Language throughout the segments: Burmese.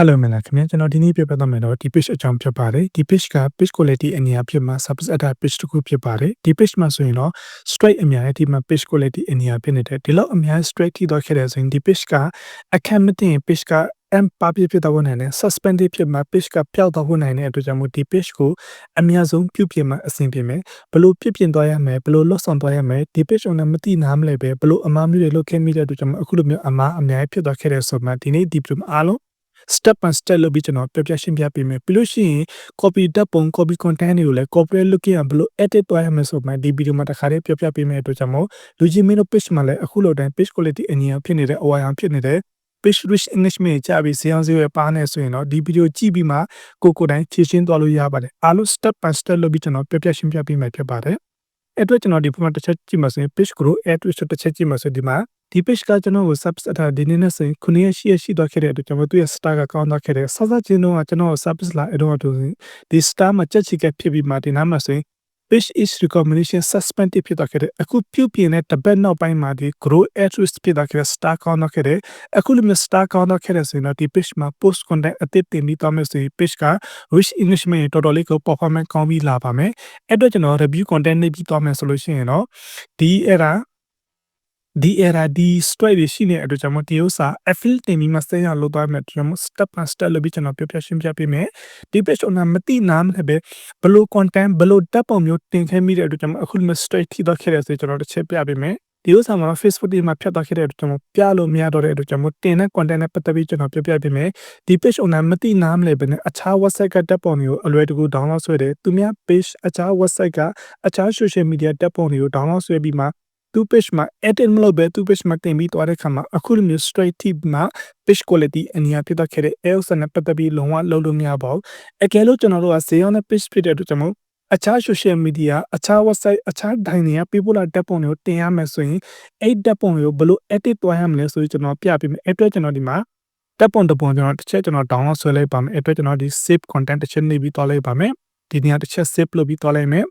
Hello မင်္ဂလာခင်ဗျာကျွန်တော်ဒီနေ့ပြပြသွားမယ်တော့ဒီ page အကြောင်းဖြစ်ပါတယ်ဒီ page က page quality အနေအဖြစ်မှာ service add page တစ်ခုဖြစ်ပါတယ်ဒီ page မှာဆိုရင်တော့ straight အများရဲ့ဒီမှာ page quality အနေအဖြစ်နေတဲ့ဒီလောက်အများ straight ထိတော့ခဲ့တဲ့ဆိုရင်ဒီ page ကအခက်မတင် page က M ပါပြဖြစ်တော့နိုင်တယ် suspended ဖြစ်မှာ page ကပျောက်တော့နိုင်တဲ့အတွက်ကြောင့်မို့ဒီ page ကိုအများဆုံးပြုပြင်မှာအဆင်ပြေမယ်ဘလို့ပြုပြင်သွားရမယ်ဘလို့လွတ်ဆောင်သွားရမယ်ဒီ page ကိုလည်းမသိနားမလဲပဲဘလို့အမှားမျိုးတွေလုပ်ခဲ့မိတဲ့အတွက်ကြောင့်မို့အခုလိုမျိုးအမှားအများကြီးဖြစ်သွားခဲ့တဲ့ဆိုမှဒီနေ့ဒီ video အားလုံး step by step လုပ်ပြီးကျွန်တော်ပြပြရှင်းပြပေးမယ်ပြီးလို့ရှိရင် copy ဓာတ်ပုံ copy content တွေကိုလည်း corporate looking ဘယ်လို edit သွားရမလဲဆိုမှဒီဗီဒီယိုမှာတစ်ခါတည်းပြပြပေးမယ်အတွက်ကြောင့်မို့လူကြီးမင်းတို့ page မှာလည်းအခုလိုတိုင်း page quality အညီအဖြစ်နေတဲ့ OIR ဖြစ်နေတဲ့ page rich english में ကြာပြီးဇေယျဇေယျပါနေဆိုရင်တော့ဒီဗီဒီယိုကြည့်ပြီးမှကိုကိုတိုင်းဖြည့်ရှင်းသွားလို့ရပါတယ်အားလုံး step by step လုပ်ပြီးကျွန်တော်ပြပြရှင်းပြပေးမယ်ဖြစ်ပါတယ်အဲ့အတွက်ကျွန်တော်ဒီပုံမှာတစ်ချက်ကြည့်မှဆိုရင် page grow add to တစ်ချက်ကြည့်မှဆိုဒီမှာ ဒီ page ကကျွန်တော်ကို subs အထားဒီနေ့နဲ့ဆိုရင်ခုနှစ်ရက်ရှိရရှိသွားခဲ့တဲ့အတွက်ကျွန်တော်သူ့ရဲ့ star ကကောင်းသွားခဲ့တယ်စစချင်းတော့ကျွန်တော် subs လာအဲ့တော့သူဒီ star မှာချက်ချီကဖြစ်ပြီးမှဒီနားမှာဆိုရင် page is recommendation suspended ဖြစ်သွားခဲ့တယ်အခုပြုပြင်တဲ့တပတ်နောက်ပိုင်းမှာဒီ grow address ဖြစ်သွားခဲ့တဲ့ star ကောင်းသွားခဲ့တယ်အခုလိုမျိုး star ကောင်းသွားခဲ့တဲ့ဆိုရင်တော့ဒီ page မှာ post content အသစ်တင်ပြီးသွားမယ်ဆိုရင် page က rich english မှာတော်တော်လေးကို performance ကောင်းပြီးလာပါမယ်အဲ့တော့ကျွန်တော် review content နေပြီးသွားမယ်ဆိုလို့ရှိရင်တော့ဒီအဲ့ဒါ ဒီ era ဒီ strike တွေရှိနေတဲ့အတွက်ကြောင့်မို့ဒီဥစ္စာ affiliate တင်ပြီးမှဆက်ရလို့သွားမယ်ကျွန်တော် step by step လို့ပြီးကျွန်တော်ပြောပြရှင်းပြပေးမယ်ဒီ page ona မတိနားမလဲပဲဘလို့ content ဘလို့တက်ပုံမျိုးတင်ခဲ့မိတဲ့အတွက်ကြောင့်မို့အခုလို strike ထိတော့ခဲ့တယ်ဆိုကျွန်တော်တစ်ချက်ပြပေးမယ်ဒီဥစ္စာမှာ Facebook ဒီမှာဖြတ်သွားခဲ့တဲ့အတွက်ကျွန်တော်ပြလို့မရတော့တဲ့အတွက်ကျွန်တော်တင်တဲ့ content နဲ့ပတ်သက်ပြီးကျွန်တော်ပြောပြပေးမယ်ဒီ page owner မသိနားမလဲပဲနဲ့အခြား website ကတက်ပုံတွေကိုအလွယ်တကူ download ဆွဲတယ်သူများ page အခြား website ကအခြား social media တက်ပုံတွေကို download ဆွဲပြီးမှ သူ page မှာ edit မလုပ်ပဲသူ page မှာတင်ပြီးသွားတဲ့ခါမှာအခုလိုမျိုး straight tip မှာ page quality အနည်းဖြစ်တော့ခဲ့တဲ့ AOS နဲ့ပတ်သက်ပြီးလုံးဝလုံးလို့မရပါဘူးအကယ်လို့ကျွန်တော်တို့ကဈေးရောင်းတဲ့ page ဖြစ်တဲ့အတွက်ကျွန်တော်အခြား social media အခြား website အခြားဒိုင်တွေက people လာတက်ပုံတွေကိုတင်ရမယ်ဆိုရင်အဲ့တက်ပုံတွေကိုဘယ်လို edit သွားရမလဲဆိုပြီးကျွန်တော်ပြပေးမယ်အဲ့အတွက်ကျွန်တော်ဒီမှာတက်ပုံတပုံကျွန်တော်တစ်ချက်ကျွန်တော် download ဆွဲလိုက်ပါမယ်အဲ့အတွက်ကျွန်တော်ဒီ save content တစ်ချက်နေပြီးသွားလိုက်ပါမယ်ဒီနေရာတစ်ချက် save လုပ်ပြီးသွားလိုက်မယ်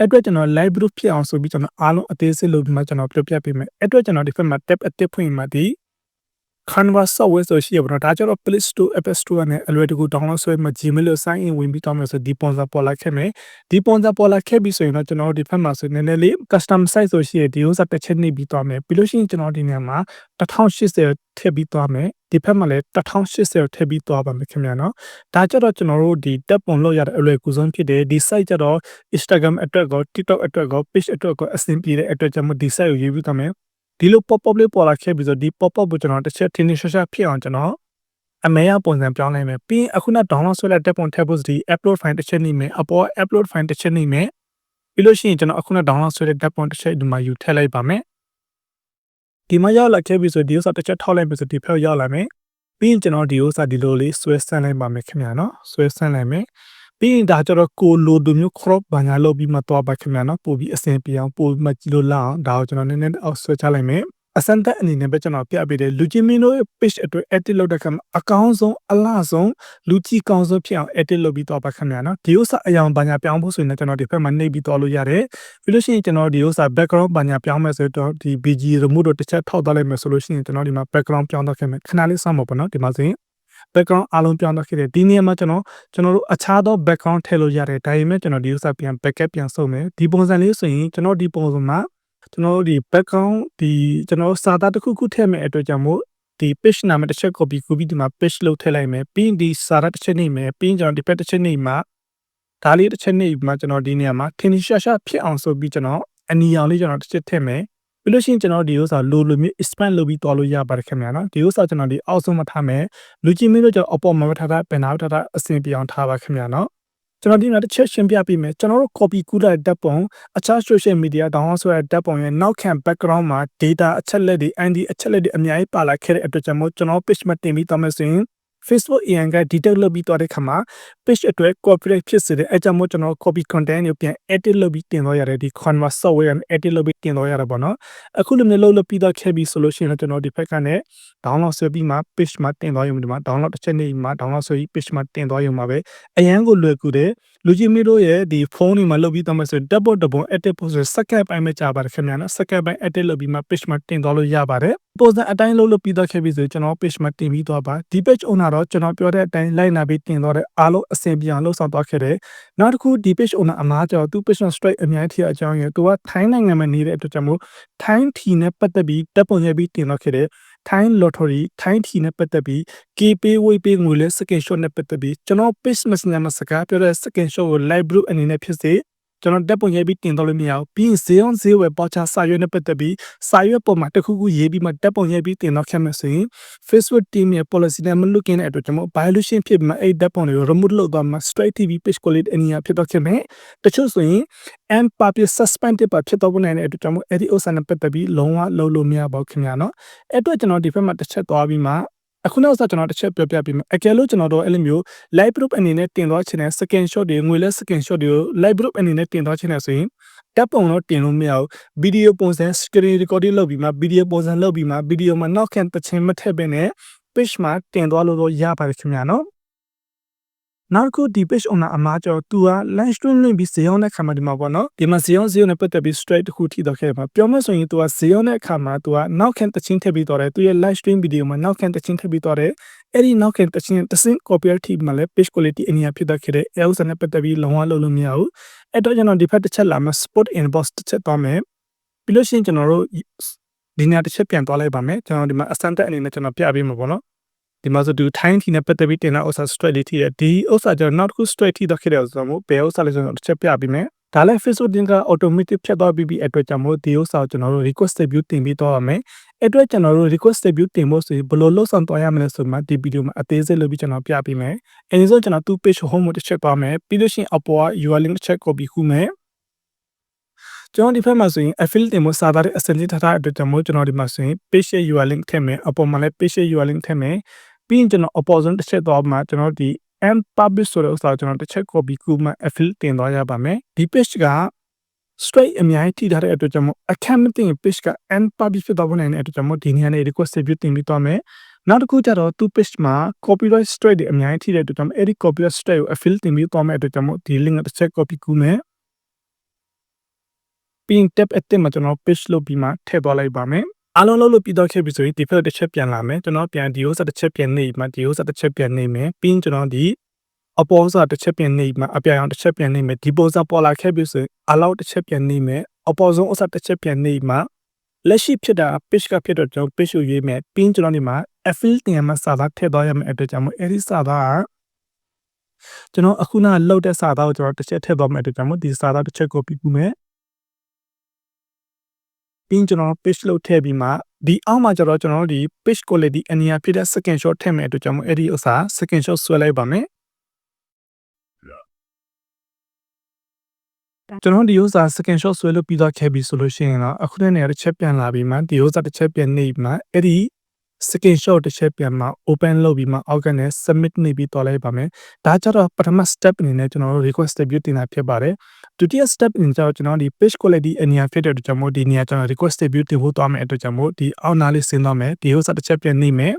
အဲ့အတွက်ကျွန်တော် live group ဖြစ်အောင်ဆိုပြီးကျွန်တော်အားလုံးအသေးစိတ်လုပ်ပြီးမှကျွန်တော်ပြပြပေးမယ်အဲ့အတွက်ကျွန်တော်ဒီဖက်မှာ tab အသစ်ဖွင့်မှဒီ Canva software ဆိုရှိရပါတော့ဒါကြတော့ Play Store App Store နဲ့အလွယ်တကူ download ဆွဲမှာ Gmail လို့ sign in ဝင်ပြီးတောင်းမယ်ဆိုဒီပုံစံပေါ်လာခဲ့မယ်ဒီပုံစံပေါ်လာခဲ့ပြီဆိုရင်တော့ကျွန်တော်ဒီဖက်မှာဆိုနည်းနည်းလေး custom site ဆိုရှိရဒီဥစ္စာတစ်ချက်နေပြီးသွားမယ်ပြီးလို့ရှိရင်ကျွန်တော်ဒီနေရာမှာ1080ထည့်ပြီးသွားမယ်ဒီဖက်မှာလည်း1080ထည့်ပြီးသွားပါမယ်ခင်ဗျာနော်ဒါကြတော့ကျွန်တော်တို့ဒီတက်ပုံလို့ရတဲ့အလွယ်ကူဆုံးဖြစ်တယ်ဒီ site ကြတော့ Instagram အတွက်ကော TikTok အတွက်ကော page အတွက်ကောအဆင်ပြေတဲ့အတွက်ကြောင့်မို့ဒီ site ကိုရေးပြီးသွားမယ် ဒီလို pop up လေးပေါ်လာခဲ့ပြီးဆိုဒီ pop up ကိုကျွန်တော်တစ်ချက်ထင်းထင်းရှားရှားဖြစ်အောင်ကျွန်တော်အမေရပုံစံပြောင်းလိုက်မယ်ပြီးရင်အခုန download ဆွဲလိုက်တဲ့ပုံထည့်ဖို့ဒီ upload file တစ်ချက်နေမယ်အပေါ် upload file တစ်ချက်နေမယ်ပြီးလို့ရှိရင်ကျွန်တော်အခုန download ဆွဲတဲ့ tab ပုံတစ်ချက်ဒီမှာယူထည့်လိုက်ပါမယ်ဒီမှာရောက်လာခဲ့ပြီဆိုဒီဥစ္စာတစ်ချက်ထောက်လိုက်ပြီဆိုဒီဖက်ရောက်လာမယ်ပြီးရင်ကျွန်တော်ဒီဥစ္စာဒီလိုလေးဆွဲဆန်းလိုက်ပါမယ်ခင်ဗျာနော်ဆွဲဆန်းလိုက်မယ် ပြီးရင်ဒါကျတော့ကိုလိုတို့မျိုး crop ဘာညာလုပ်ပြီးမှတော့ပါခင်ဗျာနော်ပို့ပြီးအဆင်ပြေအောင်ပို့ပြီးမှကြည့်လို့လောက်အောင်ဒါကိုကျွန်တော်နည်းနည်းအောက်ဆွဲချလိုက်မယ်အစံတက်အနေနဲ့ပဲကျွန်တော်ပြပေးတယ်လူချင်းမင်းတို့ page အတွက် edit လုပ်တဲ့ခါမှာအကောင်းဆုံးအလားဆုံးလူကြည့်ကောင်းဆုံးဖြစ်အောင် edit လုပ်ပြီးတော့ပါခင်ဗျာနော်ဒီဥစ္စာအယောင်ဘာညာပြောင်းဖို့ဆိုရင်ကျွန်တော်ဒီဘက်မှာနှိပ်ပြီးတော့လို့ရတယ်ပြီးလို့ရှိရင်ကျွန်တော်ဒီဥစ္စာ background ဘာညာပြောင်းမယ်ဆိုတော့ဒီ BG remote တို့တစ်ချက်ထောက်သွားလိုက်မယ်ဆိုလို့ရှိရင်ကျွန်တော်ဒီမှာ background ပြောင်းတော့ခဲ့မယ်ခဏလေးစောင့်ပါပေါ့နော်ဒီမှာဆိုရင် background အားလုံးပြောင်းတော့ခဲ့တယ်ဒီနေရာမှာကျွန်တော်ကျွန်တော်တို့အခြားသော background ထည့်လို့ရတယ်ဒါပေမဲ့ကျွန်တော်ဒီဥစ္စာပြန် backup ပြန်ဆုပ်မယ်ဒီပုံစံလေးဆိုရင်ကျွန်တော်ဒီပုံစံမှာကျွန်တော်တို့ဒီ background ဒီကျွန်တော်စာသားတစ်ခုခုထည့်မဲ့အတွက်ကြောင့်မို့ဒီ page နာမည်တစ်ချက် copy ကူပြီးဒီမှာ page လို့ထည့်လိုက်မယ်ပြီးရင်ဒီစာသားတစ်ချက်နေမယ်ပြီးရင်ကျွန်တော်ဒီ page တစ်ချက်နေမှာဒါလေးတစ်ချက်နေမှာကျွန်တော်ဒီနေရာမှာထင်းထင်းရှားရှားဖြစ်အောင်ဆိုပြီးကျွန်တော်အနီရောင်လေးကျွန်တော်တစ်ချက်ထည့်မယ် ပြီးလို့ရှိရင်ကျွန်တော်ဒီဥစ္စာလိုလိုမျိုး expand လုပ်ပြီးသွားလို့ရပါတယ်ခင်ဗျာနော်ဒီဥစ္စာကျွန်တော်ဒီအောက်ဆုံးမထားမယ်လူကြီးမင်းတို့ကျွန်တော်အပေါ်မှာထားတာပင်နာထားတာအဆင်ပြေအောင်ထားပါခင်ဗျာနော်ကျွန်တော်ဒီမှာတစ်ချက်ရှင်းပြပေးမယ်ကျွန်တော်တို့ copy ကူးတဲ့ဓာတ်ပုံအခြား social media download ဆိုတဲ့ဓာတ်ပုံရဲ့နောက်ခံ background မှာ data အချက်လက်တွေ ID အချက်လက်တွေအများကြီးပါလာခဲ့တဲ့အတွက်ကြောင့်မို့ကျွန်တော် page မှာတင်ပြီးတော့မယ်ဆိုရင် Facebook AN က detail လုပ်ပြီးတော့တဲ့ခါမှာ page အတွက် copyright ဖြစ်စေတဲ့အဲကြောင့်မို့ကျွန်တော် copy content ကိုပြန် edit လုပ်ပြီးတင်တော့ရတယ်ဒီ Canva software နဲ့ edit လုပ်ပြီးတင်တော့ရတယ်ပေါ့နော်အခုလိုမျိုးလုပ်လို့ပြီးတော့ခဲ့ပြီဆိုလို့ရှိရင်တော့ကျွန်တော်ဒီဘက်ကနေ download ဆွဲပြီးမှ page မှာတင်သွားရုံဒီမှာ download တစ်ချက်နေမှာ download ဆွဲပြီး page မှာတင်သွားရုံမှာပဲအရန်ကိုလွယ်ကူတယ်လူကြီးမီတို့ရဲ့ဒီဖုန်းတွေမှာလုပ်ပြီးတော့မှဆို double double edit ပို့ဆို second ပိုင်းမှာကြာပါတယ်ခင်ဗျာနော် second ပိုင်း edit လုပ်ပြီးမှ page မှာတင်သွားလို့ရပါတယ်ပုံစံအတိုင်းလုပ်လို့ပြီးတော့ခဲ့ပြီဆိုကျွန်တော် page မှာတင်ပြီးသွားပါဒီ page owner တော့ကျွန်တော်ပြောတဲ့အတိုင်းလိုက်နာပြီးတင်သွားတဲ့အားလုံးအဆင်ပြေအောင်လုပ်ဆောင်သွားခဲ့တယ်နောက်တစ်ခုဒီ page owner အမားကျော်သူ page နဲ့ straight အများကြီးအကြောင်းရယ်သူကထိုင်းနိုင်ငံမှာနေတဲ့အတွက်ကြောင့်မို့ထိုင်းထီနဲ့ပတ်သက်ပြီးတပ်ပုံရပြီးတင်သွားခဲ့တယ်ထိုင်း lottery ထိုင်းထီနဲ့ပတ်သက်ပြီး KPay Waypay ငွေလဲ second shot နဲ့ပတ်သက်ပြီးကျွန်တော် page messenger မှာစကားပြောတဲ့ second shot ကို live group အနေနဲ့ဖြစ်စေ ကျွန်တော်တက်ပုံရေးပြီးတင်တော့လို့မရဘူးပြီးရင်ဈေးအောင်ဈေးဝယ်ပေါ်ချစာရွက်နဲ့ပတ်သက်ပြီးစာရွက်ပေါ်မှာတစ်ခုခုရေးပြီးမှတက်ပုံရေးပြီးတင်တော့ခဲ့မယ်ဆိုရင် Facebook team ရဲ့ policy နဲ့မလွတ်ကင်းတဲ့အတွက်ကျွန်တော် violation ဖြစ်မှာအဲ့တက်ပုံတွေကို remove လုပ်သွားမှာ straight TV page quality အနည်းဖြစ်တော့ခဲ့မယ်တချို့ဆိုရင် and public suspended ပါဖြစ်တော့နိုင်တဲ့အတွက်ကျွန်တော်အဲ့ဒီဥစ္စာနဲ့ပတ်သက်ပြီးလုံးဝလုံးလို့မရပါဘူးခင်ဗျာနော်အဲ့အတွက်ကျွန်တော်ဒီဘက်မှာတစ်ချက်သွားပြီးမှ အခုနောက်ဆက်ကျွန်တော်တစ်ချက်ပြောပြပေးမယ်အကယ်လို့ကျွန်တော်တို့အဲ့လိုမျိုး live group အနေနဲ့တင်သွားချင်တဲ့ second shot တွေငွေလဲ second shot တွေကို live group အနေနဲ့တင်သွားချင်တဲ့ဆိုရင်တပ်ပုံတော့တင်လို့မရဘူးဗီဒီယိုပုံစံ screen recording လုပ်ပြီးမှဗီဒီယိုပုံစံလုပ်ပြီးမှဗီဒီယိုမှာနောက်ခံတခြင်းမထည့်ဘဲနဲ့ page မှာတင်သွားလို့တော့ရပါတယ်ခင်ဗျာနော် နောက်တစ်ခုဒီ page owner အမားကျော်သူက live stream လုပ်ပြီးဇေယောင်းတဲ့ခါမှာဒီမှာပေါ့နော်ဒီမှာဇေယောင်းဇေယောင်းနဲ့ပတ်သက်ပြီး straight တစ်ခုထိတော့ခဲ့ပါပြောမယ်ဆိုရင်သူကဇေယောင်းတဲ့အခါမှာသူကနောက်ခံတခြင်းထည့်ပြီးတော့တယ်သူရဲ့ live stream video မှာနောက်ခံတခြင်းထည့်ပြီးတော့တယ်အဲ့ဒီနောက်ခံတခြင်းတစင် copyright ထိမှာလည်း page quality အနည်းဖြစ်တော့ခဲ့တဲ့ else နဲ့ပတ်သက်ပြီးလုံးဝလုံးလို့မရဘူးအဲ့တော့ကျွန်တော်ဒီဖက်တစ်ချက်လာမယ် spot inbox တစ်ချက်သွားမယ်ပြီးလို့ရှိရင်ကျွန်တော်တို့ဒီနေရာတစ်ချက်ပြန်သွားလိုက်ပါမယ်ကျွန်တော်ဒီမှာ ascendant အနေနဲ့ကျွန်တော်ပြပေးမှာပေါ့နော် ဒီမှာဆိုသူထိုင်းထီနဲ့ပတ်သက်ပြီးတင်တဲ့ဥစ္စာ straight လေးထိတယ်ဒီဥစ္စာကျတော့နောက်တစ်ခု straight ထိတော့ခဲ့တယ်ဆိုတော့မို့ဘယ်ဥစ္စာလဲဆိုတော့တစ်ချက်ပြပေးမယ်ဒါလည်း Facebook တင်က automatic ဖြတ်သွားပြီးပြီးအတွက်ကြောင့်မို့ဒီဥစ္စာကိုကျွန်တော်တို့ request view တင်ပြီးတော့ရမယ်အတွက်ကျွန်တော်တို့ request view တင်ဖို့ဆိုရင်ဘယ်လိုလုပ်ဆောင်သွားရမလဲဆိုမှဒီဗီဒီယိုမှာအသေးစိတ်လုပ်ပြီးကျွန်တော်ပြပေးမယ်အဲဒီဆိုကျွန်တော်သူ့ page home ကိုတစ်ချက်သွားမယ်ပြီးလို့ရှိရင်အပေါ်က URL link တစ်ချက် copy ခုမယ်ကျွန်တော်ဒီဖက်မှာဆိုရင် affiliate တင်ဖို့စာသားတဲ့အစင်လေးထားတဲ့အတွက်ကြောင့်မို့ကျွန်တော်ဒီမှာဆိုရင် page share URL link ထည့်မယ်အပေါ်မှာလည်း page share URL link ထည့်မယ် ပြီးရင်ကျွန်တော် opposite တစ်ချက်သွားမှာကျွန်တော်ဒီ and publish ဆိုတဲ့ဥစ္စာကိုကျွန်တော်တစ်ချက် copy ကူမှ affiliate တင်သွားရပါမယ်ဒီ page က straight အများကြီးထိထားတဲ့အတွက်ကြောင့်မို့အခက်မသိရင် page က and publish ဖြစ်သွားဖို့နိုင်တဲ့အတွက်ကြောင့်မို့ဒီနေရာနဲ့ request view တင်ပြီးသွားမယ်နောက်တစ်ခုကျတော့သူ page မှာ copyright strike တွေအများကြီးထိတဲ့အတွက်ကြောင့်အဲ့ဒီ copyright strike ကို affiliate တင်ပြီးသွားမယ့်အတွက်ကြောင့်မို့ဒီ link ကိုတစ်ချက် copy ကူမယ်ပြီးရင် tab အတစ်မှာကျွန်တော် page လုပ်ပြီးမှထည့်သွားလိုက်ပါမယ် အားလုံးလုပ်လို့ပြီးတော့ခဲ့ပြီဆိုရင်ဒီဖက်တစ်ချက်ပြန်လာမယ်ကျွန်တော်ပြန်ဒီဥစ္စာတစ်ချက်ပြန်နေမှဒီဥစ္စာတစ်ချက်ပြန်နေမယ်ပြီးရင်ကျွန်တော်ဒီအပေါ်ဥစ္စာတစ်ချက်ပြန်နေမှအပြာရောင်တစ်ချက်ပြန်နေမယ်ဒီပုံစံပေါ်လာခဲ့ပြီဆိုရင်အလောက်တစ်ချက်ပြန်နေမယ်အပေါ်ဆုံးဥစ္စာတစ်ချက်ပြန်နေမှလက်ရှိဖြစ်တာ page ကဖြစ်တော့ကျွန်တော် page ကိုရွေးမယ်ပြီးရင်ကျွန်တော်ဒီမှာ affiliate တင်ရမှာစာသားထည့်သွားရမယ်အတွက်ကြောင့်မို့အဲဒီစာသားကကျွန်တော်အခုနကလောက်တဲ့စာသားကိုကျွန်တော်တစ်ချက်ထည့်သွားမယ်အတွက်ကြောင့်မို့ဒီစာသားတစ်ချက်ကိုပြီးပြီးမယ် ပြီးကျွန်တော် page လုပ်ထည့်ပြီးမှဒီအောက်မှာကျတော့ကျွန်တော်တို့ဒီ page quality အနည်းဖြစ်တဲ့ second shot ထည့်မယ်အတွက်ကြောင့်မို့အဲ့ဒီဥစ္စာ second shot ဆွဲလိုက်ပါမယ်ကျွန်တော်ဒီဥစ္စာ second shot ဆွဲလို့ပြီးတော့ခဲ့ပြီဆိုလို့ရှိရင်တော့အခုတည်းနေရာတစ်ချက်ပြန်လာပြီးမှဒီဥစ္စာတစ်ချက်ပြန်နေပြီးမှအဲ့ဒီ second shot တစ်ချက်ပြန်မှ open လုပ်ပြီးမှ အောက်ကနေ submit နေပြီးတော့လိုက်ပါမယ်ဒါကြတော့ပထမ step အနေနဲ့ကျွန်တော်တို့ request view တင်တာဖြစ်ပါတယ်ဒုတိယ step အနေနဲ့ကျွန်တော်ဒီ page quality အနည်းဖြစ်တဲ့အတွက်ကြောင့်မို့ဒီနေရာကျွန်တော် request view တင်ဖို့သွားမယ်အတွက်ကြောင့်မို့ဒီအောက်နားလေးဆင်းသွားမယ်ဒီဥစ္စာတစ်ချက်ပြန်နေမယ်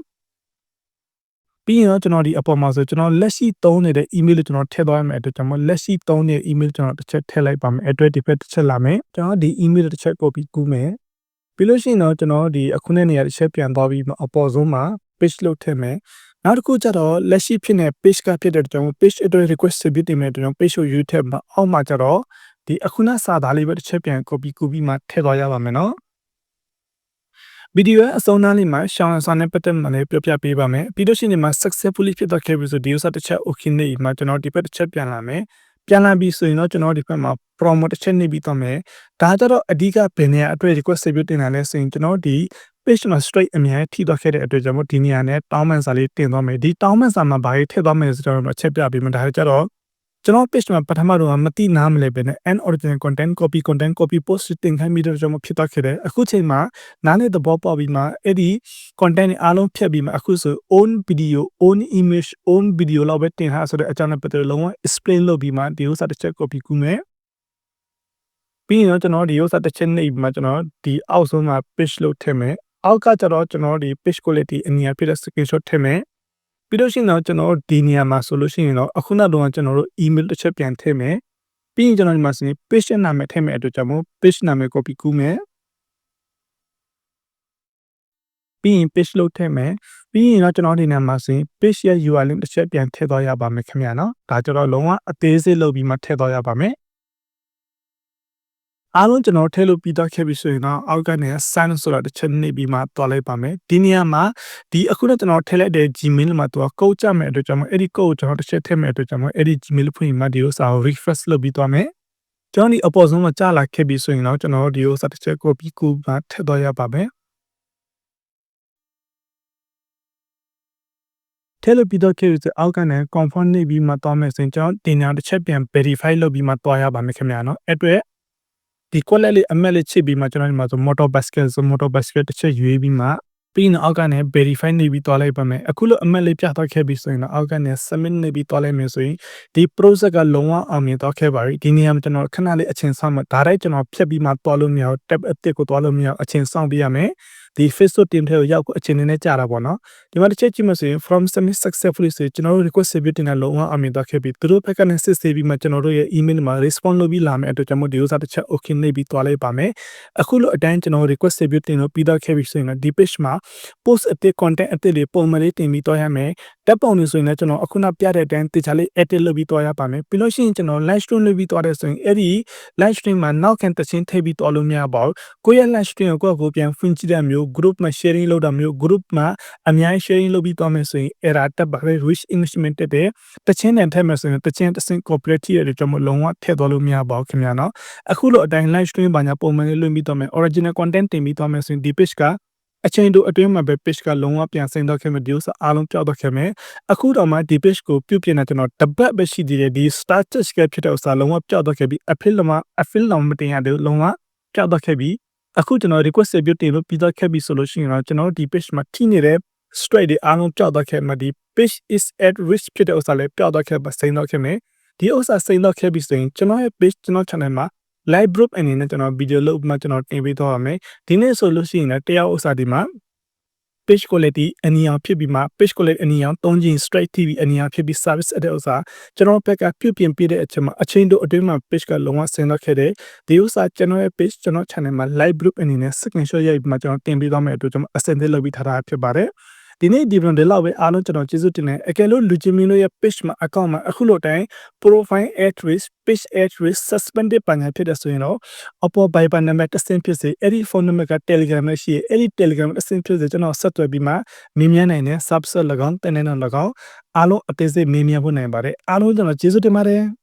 ပြီးရင်တော့ကျွန်တော်ဒီအပေါ်မှာဆိုကျွန်တော်လက်ရှိသုံးနေတဲ့ email ကိုကျွန်တော်ထည့်သွားရမယ်အတွက်ကျွန်တော်လက်ရှိသုံးနေတဲ့ email ကျွန်တော်တစ်ချက်ထည့်လိုက်ပါမယ်အတွက်ဒီဖက်တစ်ချက်လာမယ်ကျွန်တော်ဒီ email တစ်ချက် copy ကူးမယ် ပြီးလို့ရှိရင်တော့ကျွန်တော်ဒီအခုနဲ့နေရာတစ်ချက်ပြန်သွားပြီးအပေါ်ဆုံးမှာ page လုပ်ထည့်မယ်နောက်တစ်ခုကျတော့လက်ရှိဖြစ်နေ page ကဖြစ်တဲ့ကြောင့် page address request ပြီးတင်မယ်တဲ့ကြောင့် page ကို YouTube မှာအောက်မှာကျတော့ဒီအခုနစာသားလေးပဲတစ်ချက်ပြန် copy ကူပြီးမှထည့်သွားရပါမယ်နော်ဗီဒီယိုရဲ့အဆုံးနားလေးမှာရှောင်းစာနဲ့ပတ်သက်မှလည်းပြောပြပေးပါမယ်ပြီးလို့ရှိရင်ဒီမှာ successfully ဖြစ်သွားခဲ့ပြီဆိုဒီဥစ္စာတစ်ချက် okay နေမှာကျွန်တော်ဒီဘက်တစ်ချက်ပြန်လာမယ် ပြန်လာပြီဆိုရင်တော့ကျွန်တော်ဒီဘက်မှာ promo တစ်ချက်နေပြီးတော့မယ်ဒါကြတော့အဓိကဘယ်နေရာအတွက် request ပြုတင်လာလဲဆိုရင်ကျွန်တော်ဒီ page မှာ straight အများကြီးထိသွားခဲ့တဲ့အတွက်ကြောင့်မို့ဒီနေရာနဲ့တောင်းပန်စာလေးတင်သွားမယ်ဒီတောင်းပန်စာမှာဘာကြီးထည့်သွားမယ်ဆိုတော့ချက်ပြပေးမယ်ဒါကြတော့ ကျွန်တော် page မှာပထမတော့မတိနားမလဲပဲနဲ့ an original content copy content copy post တင်ခိုင်းပြီးတော့ကျွန်တော်ဖြစ်သွားခဲ့တယ်အခုချိန်မှာနားလေသဘောပေါက်ပြီးမှအဲ့ဒီ content တွေအားလုံးဖြတ်ပြီးမှအခုဆို own video own image own video လောက်ပဲတင်ထားဆိုတဲ့အကြောင်းနဲ့ပတ်သက်လို့လုံးဝ explain လုပ်ပြီးမှဒီဥစ္စာတစ်ချက် copy ကူးမယ်ပြီးရင်တော့ကျွန်တော်ဒီဥစ္စာတစ်ချက်နှိပ်ပြီးမှကျွန်တော်ဒီအောက်ဆုံးမှာ page လို့ထည့်မယ်အောက်ကကျတော့ကျွန်တော်ဒီ page quality အနည်းဖြစ်တဲ့ screenshot ထည့်မယ် ပြီးလို့ရှိရင်တော့ကျွန်တော်တို့ဒီနေရာမှာဆိုလို့ရှိရင်တော့အခုနောက်တော့ကျွန်တော်တို့ email တစ်ချက်ပြန်ထည့်မယ်ပြီးရင်ကျွန်တော်ဒီမှာဆိုရင် page နာမည်ထည့်မယ်အတွက်ကြောင့်မို့ page နာမည် copy ကူးမယ်ပြီးရင် page လို့ထည့်မယ်ပြီးရင်တော့ကျွန်တော်ဒီနေရာမှာဆိုရင် page ရဲ့ URL တစ်ချက်ပြန်ထည့်သွားရပါမယ်ခင်ဗျာနော်ဒါကျွန်တော်လုံးဝအသေးစိတ်လုပ်ပြီးမှထည့်သွားရပါမယ် အားလုံးကျွန်တော်ထည့်လို့ပြီးတော့ခဲ့ပြီဆိုရင်တော့အောက်ကနေ sign ဆိုတာတစ်ချက်နှိပ်ပြီးမှတွားလိုက်ပါမယ်ဒီနေရာမှာဒီအခုတော့ကျွန်တော်ထည့်လိုက်တဲ့ Gmail မှာသူက code ကြမယ်အတွက်ကြောင့်မို့အဲ့ဒီ code ကိုကျွန်တော်တစ်ချက်ထည့်မယ်အတွက်ကြောင့်မို့အဲ့ဒီ Gmail ဖွင့်ပြီးမှဒီဥစ္စာကို refresh လုပ်ပြီးသွားမယ်ကျွန်တော်ဒီအပေါ်ဆုံးမှာကြာလာခဲ့ပြီဆိုရင်တော့ကျွန်တော်ဒီဥစ္စာတစ်ချက် copy ကူးမှထည့်သွားရပါမယ်ထဲလို့ပြီးတော့ခဲ့ပြီးအောက်ကနေ confirm နေပြီးမှသွားမယ်ဆိုရင်ကျွန်တော်တင်ညာတစ်ချက်ပြန် verify လုပ်ပြီးမှသွားရပါမယ်ခင်ဗျာနော်အဲ့အတွက် ဒီ quality လေးအမက်လေးချစ်ပြီးမှကျွန်တော်ဒီမှာဆို motor basket ဆို motor basket တစ်ချက်ရွေးပြီးမှပြီးရင်အောက်ကနေ verify နေပြီးသွားလိုက်ပါမယ်အခုလိုအမက်လေးပြသွားခဲ့ပြီဆိုရင်တော့အောက်ကနေ submit နေပြီးသွားလိုက်မယ်ဆိုရင်ဒီ process ကလုံးဝအောင်မြင်သွားခဲ့ပါပြီဒီနေရာမှာကျွန်တော်ခဏလေးအချိန်ဆောင်မှာဒါတိုင်းကျွန်တော်ဖြတ်ပြီးမှသွားလို့မရဘူး tab အသစ်ကိုသွားလို့မရဘူးအချိန်ဆောင်ပြရမယ်ဒီ Facebook team ထဲကိုရောက်ကိုအချိန်နဲ့ကြာတာပေါ့နော်ဒီမှာတစ်ချက်ကြည့်မှဆိုရင် from submit successfully ဆိုကျွန်တော်တို့ request submit တင်တာလုံးဝအောင်မြင်သွားခဲ့ပြီသူတို့ဘက်ကနေစစ်ဆေးပြီးမှကျွန်တော်တို့ရဲ့ email မှာ response လုပ်ပြီးလာမယ်အတွက်ကျွန်တော်ဒီဥစားတစ်ချက် okay နေပြီးသွားလိုက်ပါမယ်အခုလိုအတိုင်းကျွန်တော် request submit တင်လို့ပြီးတော့ခဲ့ပြီဆိုရင်တော့ဒီ page မှာ post အသစ် content အသစ်တွေပုံမှန်လေးတင်ပြီးသွားရမယ်တ က်ပုံတွေဆိုရင်လည်းကျွန်တော်အခုနပြတဲ့အတိုင်းတေချာလေး edit လုပ်ပြီးသွားရပါမယ်ပြီးလို့ရှိရင်ကျွန်တော် live stream လုပ်ပြီးသွားတယ်ဆိုရင်အဲ့ဒီ live stream မှာနောက်ခံတခြင်းထည့်ပြီးသွားလို့မရပါဘူးကိုယ့်ရဲ့ live stream ကိုကိုယ့်ကိုပြန်ဖွင့်ကြည့်တဲ့မျိုး group မှာ sharing လုပ်တာမျိုး group မှာအများကြီး sharing လုပ်ပြီးသွားမယ်ဆိုရင်အဲ့ဒါတက်ပါတယ် rich engagement တက်တယ်တခြင်းနဲ့ထည့်မယ်ဆိုရင်တခြင်းတစင် corporate ရဲ့ကျွန်တော်လုံးဝထည့်သွားလို့မရပါဘူးခင်ဗျာနော်အခုလိုအတိုင်း live stream ဘာညာပုံမှန်လေးလွှင့်ပြီးသွားမယ် original content တင်ပြီးသွားမယ်ဆိုရင်ဒီ page က အချိန်တို့အတွင်းမှာပဲ page ကလုံးဝပြန်ဆင်းတော့ခဲ့မယ်ဒီဥစ္စာအားလုံးပြောက်တော့ခဲ့မယ်အခုတော့မှဒီ page ကိုပြုတ်ပြနေကျွန်တော်တပတ်ပဲရှိသေးတယ်ဒီ status ကဖြစ်တဲ့ဥစ္စာလုံးဝပြောက်တော့ခဲ့ပြီး affil လုံးဝ affil လုံးမတင်ရသေးဘူးလုံးဝပြောက်တော့ခဲ့ပြီးအခုကျွန်တော် request ပြုတ်တင်လို့ပြီးတော့ခဲ့ပြီဆိုလို့ရှိရင်တော့ကျွန်တော်ဒီ page မှာထိနေတဲ့ straight တွေအားလုံးပြောက်တော့ခဲ့မှာဒီ page is at risk ဖြစ်တဲ့ဥစ္စာလည်းပြောက်တော့ခဲ့ပါစိမ့်တော့ခဲ့မယ်ဒီဥစ္စာစိမ့်တော့ခဲ့ပြီဆိုရင်ကျွန်တော်ရဲ့ page ကျွန်တော် channel မှာ live group အနေနဲ့ကျွန်တော်ဗီဒီယိုလုပ်မှကျွန်တော်တင်ပေးသွားပါမယ်ဒီနေ့ဆိုလို့ရှိရင်လည်းတရားဥစ္စာဒီမှာ page quality အနီအောင်ဖြစ်ပြီးမှ page quality အနီအောင်သုံးခြင်း straight TV အနီအောင်ဖြစ်ပြီး service အတဲ့ဥစ္စာကျွန်တော်ဘက်ကပြုပြင်ပြတဲ့အချိန်မှာအချိန်တို့အတွင်းမှာ page ကလုံးဝဆင်းတော့ခဲ့တယ်ဒီဥစ္စာကျွန်တော်ရဲ့ page ကျွန်တော် channel မှာ live group အနေနဲ့ screenshot ရိုက်ပြီးမှကျွန်တော်တင်ပေးသွားမယ်အတွက်ကျွန်တော်အစင်သေးလုပ်ပြီးထားတာဖြစ်ပါတယ် ဒီနေ့ဒီဗီဒီယိုလောက်ပဲအားလုံးကျွန်တော်ကျေးဇူးတင်တယ်အကယ်လို့လူချင်းမင်းတို့ရဲ့ page မှာ account မှာအခုလိုတိုင်း profile address page address suspended ပညာဖြစ်တဲ့ဆိုရင်တော့အပေါ် Viber နံပါတ်တစ်ဆင့်ဖြစ်စေအဲ့ဒီဖုန်းနံပါတ်က Telegram နဲ့ရှိရအဲ့ဒီ Telegram တစ်ဆင့်ဖြစ်စေကျွန်တော်ဆက်သွယ်ပြီးမှမြင်မြန်းနိုင်တဲ့ subset ၎င်းတင်နေတော့၎င်းအားလုံးအသေးစိတ်မြင်မြန်းဖို့နိုင်ပါတယ်အားလုံးကျွန်တော်ကျေးဇူးတင်ပါတယ်